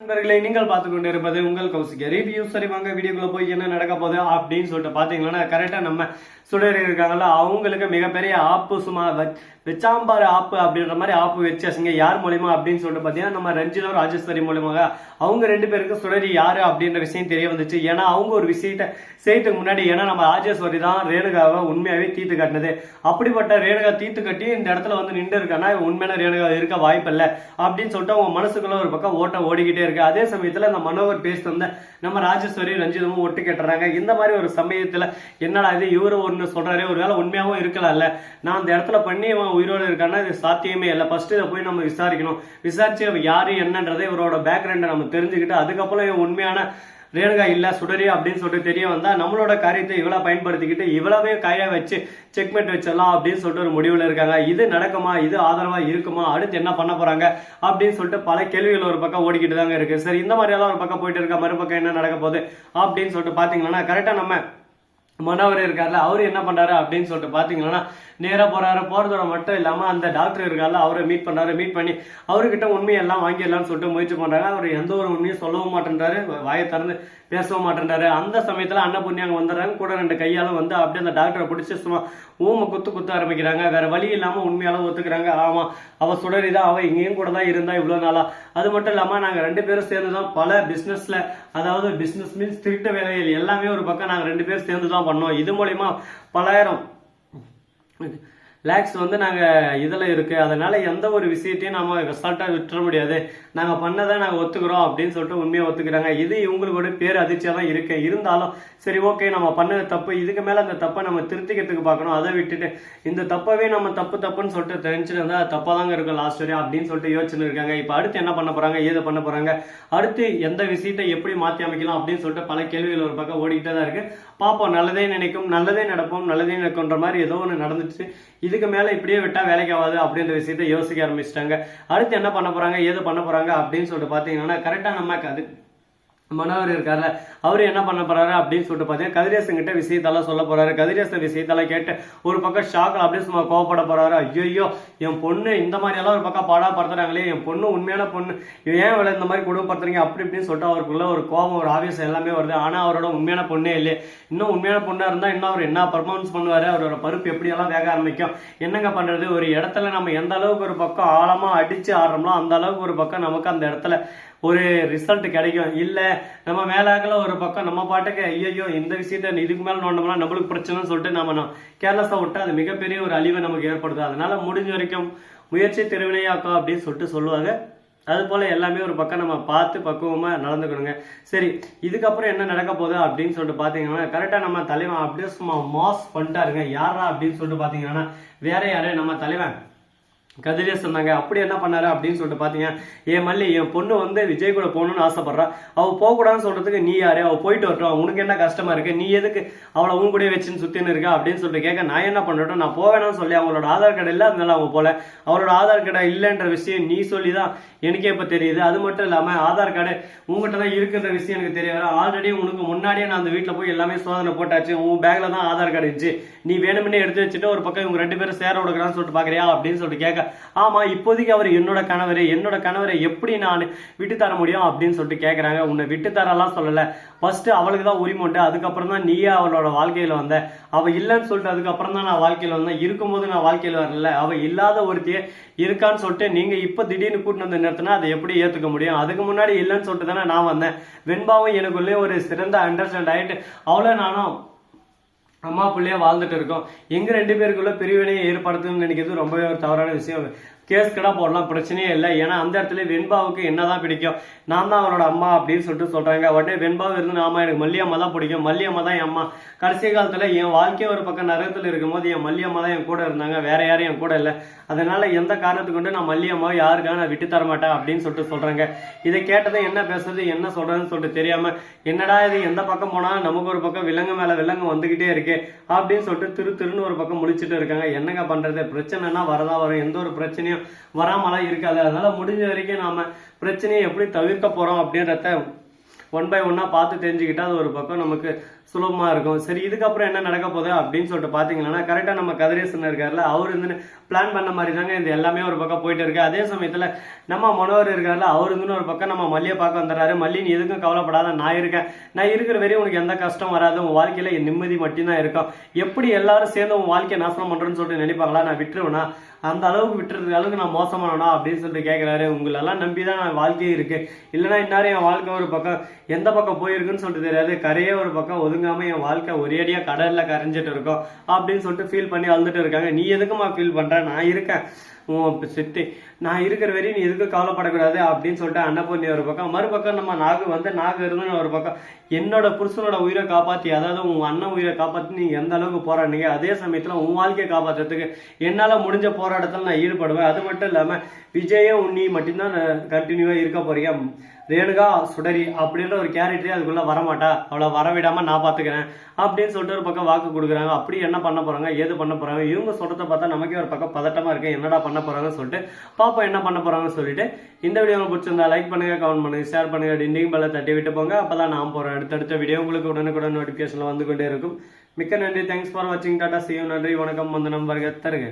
நண்பர்களை நீங்கள் பார்த்து கொண்டு இருப்பது உங்கள் கௌசிக்க ரிவ்யூ சரி வாங்க வீடியோக்குள்ள போய் என்ன நடக்க போகுது அப்படின்னு சொல்லிட்டு பாத்தீங்கன்னா கரெக்டா நம்ம சுடரி இருக்காங்கல்ல அவங்களுக்கு மிகப்பெரிய ஆப்பு சும்மா வெச்சாம்பார் ஆப்பு அப்படின்ற மாதிரி ஆப்பு வச்சாச்சுங்க யார் மூலியமா அப்படின்னு சொல்லிட்டு பாத்தீங்கன்னா நம்ம ரஞ்சிதோ ராஜேஸ்வரி மூலியமாக அவங்க ரெண்டு பேருக்கு சுடரி யாரு அப்படின்ற விஷயம் தெரிய வந்துச்சு. ஏன்னா அவங்க ஒரு விஷயத்த செய்யறதுக்கு முன்னாடி ஏன்னா நம்ம ராஜேஸ்வரி தான் ரேணுகாவை உண்மையாவே தீர்த்து காட்டினது. அப்படிப்பட்ட ரேணுகா தீத்து கட்டி இந்த இடத்துல வந்து நின்று இருக்கானா உண்மையான ரேணுகா இருக்க வாய்ப்பில்லை அப்படின்னு சொல்லிட்டு அவங்க மனசுக்குள்ள ஒரு பக்கம் ஓட்டம் ஓடிக்கிட்டே இருக்கு. அதே சமயத்துல அந்த மனோகர் பேசிட்டு வந்த நம்ம ராஜேஸ்வரி ரஞ்சிதமும் ஒட்டு கேட்டுறாங்க. இந்த மாதிரி ஒரு சமயத்துல என்னடா இது இவரு ஒண்ணு சொல்றாரு? ஒருவேளை உண்மையாவும் இருக்கலாம்ல. நான் அந்த இடத்துல பண்ணி இவன் உயிரோடு இருக்கான்னா இது சாத்தியமே இல்லை. ஃபர்ஸ்ட் இதை போய் நம்ம விசாரிக்கணும். விசாரிச்சு யார் யாரு என்னன்றதை இவரோட பேக்ரவுண்டை நம்ம தெரிஞ்சுக்கிட்டு அதுக்கப்புறம் இவன் உண்மையான ரேணுகா இல்லை சுடரி அப்படின்னு சொல்லிட்டு தெரிய வந்தால் நம்மளோட காரியத்தை இவ்வளோ பயன்படுத்திக்கிட்டு இவ்வளவே கையை வச்சு செக்மெண்ட் வச்சிடலாம் அப்படின்னு சொல்லிட்டு ஒரு முடிவில் இருக்காங்க. இது நடக்குமா? இது ஆதரவாக இருக்குமா? அடுத்து என்ன பண்ண போகிறாங்க அப்படின்னு சொல்லிட்டு பல கேள்விகள் ஒரு பக்கம் ஓடிக்கிட்டு தாங்க இருக்குது சரி இந்த மாதிரியெல்லாம் ஒரு பக்கம் போயிட்டு இருக்கா? மறுபக்கம் என்ன நடக்க போகுது? அப்படின்னு சொல்லிட்டு பார்த்தீங்கன்னா கரெக்டாக நம்ம மனோவர் இருக்கார்ல அவரு என்ன பண்றாரு அப்படின்னு சொல்லிட்டு பாத்தீங்கன்னா நேரா போறாரு போறதோட மட்டும் இல்லாம அந்த டாக்டர் இருக்கார்ல அவரை மீட் பண்ணாரு மீட் பண்ணி அவர்கிட்ட உண்மையெல்லாம் வாங்கிடலாம்னு சொல்லிட்டு முயற்சி பண்ணுறாங்க அவர் எந்த ஒரு உண்மையும் சொல்லவும் மாட்டேன்றாரு வாயை திறந்து பேசவும் மாட்டேன்றாரு. அந்த சமயத்துல அன்னபுண்ணி அங்க வந்துடுறாங்க கூட ரெண்டு கையாலும் வந்து அப்படியே அந்த டாக்டரை பிடிச்சி சும்மா ஊமை குத்து குத்த ஆரம்பிக்கிறாங்க. வேற வழி இல்லாம உண்மையால ஒத்துக்கிறாங்க. ஆமா அவ சுடரிதான் அவ இங்கேயும் கூட தான் இருந்தா இவ்வளவு நாளா. அது மட்டும் இல்லாம நாங்க ரெண்டு பேரும் சேர்ந்து தான் பல பிசினஸ்ல அதாவது பிஸ்னஸ் மீன்ஸ் திருட்டு வேலைகள். எல்லாமே ஒரு பக்கம் நாங்கள் ரெண்டு பேரும் சேர்ந்து தான் பண்ணோம். இது மூலயமா பலாயிரம். லேக்ஸ் வந்து நாங்கள் இதில் இருக்குது அதனால் எந்த ஒரு விஷயத்தையும் நம்ம ரிசல்ட்டா விட்டுற முடியாது. நாங்கள் பண்ணதை நாங்கள் ஒத்துக்கிறோம் அப்படின்னு சொல்லிட்டு உண்மையை ஒத்துக்கிறாங்க. இது இவங்களோட பேர் அதிர்ச்சியாக தான் இருக்குது இருந்தாலும் சரி ஓகே நம்ம பண்ணது தப்பு. இதுக்கு மேலே அந்த தப்பை நம்ம திருத்திக்கிறதுக்கு பார்க்கணும். அதை விட்டுட்டு இந்த தப்பவே நம்ம தப்பு தப்புன்னு சொல்லிட்டு தெரிஞ்சுட்டு தப்பாக தாங்க இருக்கும் லாஸ்ட் வரையும் அப்படின்னு சொல்லிட்டு யோசிச்சுட்டு இருக்காங்க. இப்போ அடுத்து என்ன பண்ண போகிறாங்க ஏது பண்ண போகிறாங்க அடுத்து எந்த விஷயத்தை எப்படி மாற்றி அமைக்கலாம் அப்படின்னு சொல்லிட்டு பல கேள்விகள் ஒரு பக்கம் ஓடிக்கிட்டே தான் இருக்குது பார்ப்போம். நல்லதே நினைக்கும் நல்லதே நடப்போம் நல்லதே நடக்கும்ன்ற மாதிரி ஏதோ ஒன்று நடந்துச்சு. இது இதுக்கு மேல இப்படியே விட்டா வேலைக்கு ஆகாது அப்படின்ற விஷயத்த யோசிக்க ஆரம்பிச்சிட்டாங்க. அடுத்து என்ன பண்ண போறாங்க? ஏது பண்ண போறாங்க? அப்படின்னு சொல்லிட்டு பார்த்தீங்கன்னா கரெக்டா நம்ம அது மனோகர் இருக்கார்ல அவரு என்ன பண்ண போறாரு அப்படின்னு சொல்லிட்டு பாத்தீங்கன்னா கதிரேசன் கிட்ட விஷயத்தெல்லாம் சொல்ல போறாரு. கதிரேசன் விஷயத்தெல்லாம் கேட்டு ஒரு பக்கம் ஷாக்கில் அப்படியே சும்மா கோவப்பட போறாரு. ஐயோ என் பொண்ணு இந்த மாதிரி எல்லாம் ஒரு பக்கம் பாடா படுத்துறாங்களே என் பொண்ணு உண்மையான பொண்ணு ஏன் இவளை இந்த மாதிரி குடும்பப்படுத்துறீங்க அப்படி இப்படின்னு சொல்லிட்டு அவருக்குள்ள ஒரு கோபம் ஒரு ஆவேசம் எல்லாமே வருது. ஆனா அவரோட உண்மையான பொண்ணே இல்லையே இன்னும் உண்மையான பொண்ணா இருந்தா இன்னும் அவர் என்ன பர்ஃபார்மன்ஸ் பண்ணுவாரு? அவரோட பருப்பு எப்படி எல்லாம் வேக ஆரம்பிக்கும்? என்னங்க பண்றது? ஒரு இடத்துல நம்ம எந்த அளவுக்கு ஒரு பக்கம் ஆழமா அடிச்சு ஆடுறோம்னா அந்த அளவுக்கு ஒரு பக்கம் நமக்கு அந்த இடத்துல ஒரு ரிசல்ட் கிடைக்கும். இல்லை நம்ம மேலாகல ஒரு பக்கம் நம்ம பாட்டுக்கு ஐயோ இந்த விஷயத்த இதுக்கு மேலே நோண்டோம்னா நம்மளுக்கு பிரச்சனைன்னு சொல்லிட்டு நம்ம கேர்லெஸ்ஸாக விட்டா அது மிகப்பெரிய ஒரு அழிவை நமக்கு ஏற்படுது அதனால முடிஞ்ச வரைக்கும் முயற்சி திருவினையாக்கா அப்படின்னு சொல்லிட்டு சொல்லுவாங்க. அது போல எல்லாமே ஒரு பக்கம் நம்ம பார்த்து பக்குவமாக நடந்துக்கணுங்க. சரி இதுக்கப்புறம் என்ன நடக்க போகுது அப்படின்னு சொல்லிட்டு பார்த்தீங்கன்னா கரெக்டாக நம்ம தலைவன் அப்படியே சும்மா மாஸ் பண்ணிட்டாருங்க. யாரா அப்படின்னு சொல்லிட்டு பார்த்தீங்கன்னா வேற யாரே? நம்ம தலைவன். கதிரே சொன்னாங்க அப்படி என்ன பண்ணாரு அப்படின்னு சொல்லிட்டு பாத்தீங்க. என் மல்லி என் பொண்ணு வந்து விஜய் கூட போகணும்னு ஆசைப்படுறா. அவள் போகக்கூடாதுன்னு சொல்றதுக்கு நீ யாரு? அவள் போயிட்டு வரட்டும். உனக்கு என்ன கஷ்டமா இருக்கு? நீ எதுக்கு அவளை உன் கூட வச்சுன்னு சுத்தின்னு இருக்கா அப்படின்னு சொல்லிட்டு கேட்க நான் என்ன பண்ணட்டும்? நான் போவேணாம்னு சொல்லி அவங்களோட ஆதார் கார்டு இல்ல அதனால அவங்க போல. அவரோட ஆதார் கார்டு இல்லைன்ற விஷயம் நீ சொல்லி தான் எனக்கே இப்ப தெரியுது. அது மட்டும் இல்லாம ஆதார் கார்டு உங்ககிட்ட தான் இருக்குன்ற விஷயம் எனக்கு தெரிய வர. ஆல்ரெடி உனக்கு முன்னாடியே நான் அந்த வீட்டுல போய் எல்லாமே சோதனை போட்டாச்சு. உன் பேக்ல தான் ஆதார் கார்டு இருந்துச்சு. நீ வேணும்னே எடுத்து வச்சுட்டு ஒரு பக்கம் இவங்க ரெண்டு பேரும் சேர விடுக்கிறான்னு சொல்லிட்டு பாக்குறியா அப்படின்னு சொல்லிட்டு கேட்க ஆமா இப்போதைக்கு அவர் என்னோட கணவர் என்னோட கணவரை எப்படி நான் விட்டு தர முடியும் அப்படின்னு சொல்லிட்டு கேட்கறாங்க உன்னை விட்டு தரலாம் சொல்லல. ஃபர்ஸ்ட் அவளுக்கு தான் உரிமை உண்டு. அதுக்கப்புறம் தான் நீயே அவளோட வாழ்க்கையில வந்த. அவ இல்லைன்னு சொல்லிட்டு அதுக்கப்புறம் தான் நான் வாழ்க்கையில வந்தேன். இருக்கும்போது நான் வாழ்க்கையில வரல. அவ இல்லாத ஒருத்தியே இருக்கான்னு சொல்லிட்டு நீங்க இப்ப திடீர்னு கூட்டிட்டு வந்து நிறுத்தினா அதை எப்படி ஏத்துக்க முடியும்? அதுக்கு முன்னாடி இல்லைன்னு சொல்லிட்டு தானே நான் வந்தேன். வெண்பாவும் எனக்குள்ளே ஒரு சிறந்த அண்டர்ஸ்டாண்ட் ஆயிட்டு அவ்வளோ நானும் அம்மா பிள்ளையா வாழ்ந்துட்டு இருக்கோம். எங்க ரெண்டு பேருக்குள்ள பிரிவினையை ஏற்படுத்துன்னு நினைக்கிறது ரொம்பவே ஒரு தவறான விஷயம். கேஸ் கடா போடலாம் பிரச்சனையே இல்லை. ஏன்னா அந்த இடத்துல வெண்பாவுக்கு என்னதான் பிடிக்கும்? நான் தான் அவரோட அம்மா அப்படின்னு சொல்லிட்டு சொல்றாங்க. உடனே வெண்பாவு இருந்து ஆமா எனக்கு மல்லியம்மா தான் பிடிக்கும். மல்லியம்மா தான் என் அம்மா. கடைசி காலத்துல என் வாழ்க்கை ஒரு பக்கம் நரகத்தில் இருக்கும்போது என் மல்லியம்மா தான் என் கூட இருந்தாங்க. வேற யாரும் என் கூட இல்லை. அதனால எந்த காரணத்துக்கு கொண்டு நான் மல்லியம்மா யாருக்காக நான் விட்டு தர மாட்டேன் அப்படின்னு சொல்லிட்டு சொல்றாங்க. இதை கேட்டதும் என்ன பேசுறது என்ன சொல்றதுன்னு சொல்லிட்டு தெரியாம என்னடா இது எந்த பக்கம் போனாலும் நமக்கு ஒரு பக்கம் விலங்கு மேல விலங்கு வந்துகிட்டே இருக்கு அப்படின்னு சொல்லிட்டு திரு திருன்னு ஒரு பக்கம் முடிச்சுட்டு இருக்காங்க. என்னங்க பண்றது? பிரச்சனைனா வரதா வரும். எந்த ஒரு பிரச்சனையும் வராமலாம் இருக்காது. அதனால முடிஞ்ச வரைக்கும் நாம பிரச்சனையை எப்படி தவிர்க்க போறோம் அப்படின்றத ஒன் பை ஒன்னா பார்த்து தெரிஞ்சுக்கிட்டா அது ஒரு பக்கம் நமக்கு சுலபமாக இருக்கும். சரி இதுக்கப்புறம் என்ன நடக்க போகுது அப்படின்னு சொல்லிட்டு பார்த்தீங்கன்னா கரெக்டாக நம்ம கதிரேசன் இருக்கார்ல அவர் இருந்து பிளான் பண்ண மாதிரி தாங்க இந்த எல்லாமே ஒரு பக்கம் போயிட்டு இருக்கு. அதே சமயத்தில் நம்ம மனோவர் இருக்கார்ல அவர் இருந்துன்னு ஒரு பக்கம் நம்ம மல்லியை பார்க்க வந்துடுறாரு. மல்லி நீ எதுக்கும் கவலைப்படாத நான் இருக்கேன். நான் இருக்கிற வரையும் உனக்கு எந்த கஷ்டம் வராது. உன் வாழ்க்கையில் என் நிம்மதி மட்டும்தான் இருக்கும். எப்படி எல்லாரும் சேர்ந்து உன் வாழ்க்கையை நாசனம் பண்ணுறேன்னு சொல்லிட்டு நினைப்பாங்களா? நான் விட்டுருவேனா? அந்த அளவுக்கு விட்டுறதுக்கு அளவுக்கு நான் மோசமானவனா? அப்படின்னு சொல்லிட்டு கேட்குறாரு உங்களெல்லாம் நம்பி தான் நான் வாழ்க்கையே இருக்கு. இல்லைன்னா இந்நேரம் என் வாழ்க்கை ஒரு பக்கம் எந்த பக்கம் போயிருக்குன்னு சொல்லிட்டு தெரியாது. கரையே ஒரு பக்கம் ஒதுங்காம என் வாழ்க்கை ஒரேடியா கடல்ல கரைஞ்சிட்டு இருக்கோம். அப்படின்னு சொல்லிட்டு ஃபீல் பண்ணி அழுதுட்டு இருக்காங்க. நீ எதுக்குமா ஃபீல் பண்ற? நான் இருக்கேன். உன் சித்தி நான் இருக்கிற வரையும் நீ எதுக்கும் கவலைப்படக்கூடாது அப்படின்னு சொல்லிட்டு அன்னபூர்ணி ஒரு பக்கம். மறுபக்கம் நம்ம நாகு வந்து நாகு இருந்து ஒரு பக்கம். என்னோட புருஷனோட உயிரை காப்பாற்றி அதாவது உன் அண்ணன் உயிரை காப்பாற்றி நீ எந்த அளவுக்கு போராடினீங்க அதே சமயத்தில் உன் வாழ்க்கையை காப்பாற்றுறதுக்கு என்னால் முடிஞ்ச போராட்டத்தில் நான் ஈடுபடுவேன். அது மட்டும் இல்லாமல் விஜயும் உன்னி மட்டும்தான் கண்டினியூவாக இருக்க போறீங்க. ரேணுகா சுடரி அப்படின்ற ஒரு கேரக்டரே அதுக்குள்ளே வரமாட்டா. அவளை வரவிடாமல் நான் பார்த்துக்கிறேன் அப்படின்னு சொல்லிட்டு ஒரு பக்கம் வாக்கு கொடுக்குறாங்க. அப்படி என்ன பண்ண போகிறாங்க ஏது பண்ண போகிறாங்க இவங்க சொல்கிறத பார்த்தா நமக்கே ஒரு பக்கம் பதட்டமாக இருக்கேன் என்னடா பண்ண போறாங்கன்னு சொல்லிட்டு பாப்போம் என்ன பண்ண போறாங்கன்னு சொல்லிட்டு இந்த வீடியோ உங்களுக்கு பிடிச்சிருந்தா லைக் பண்ணுங்க கமெண்ட் பண்ணுங்க ஷேர் பண்ணுங்க டிண்டிங் பெல்ல தட்டி விட்டு போங்க. அப்பதான் நான் போறேன் அடுத்தடுத்த வீடியோ உங்களுக்கு உடனுக்குடன் நோட்டிபிகேஷன்ல வந்து கொண்டே இருக்கும். மிக்க நன்றி. தேங்க்ஸ் ஃபார் வாட்சிங் டாட்டா சியூ நன்றி. வணக்கம். வந்தனம் வருக தருக.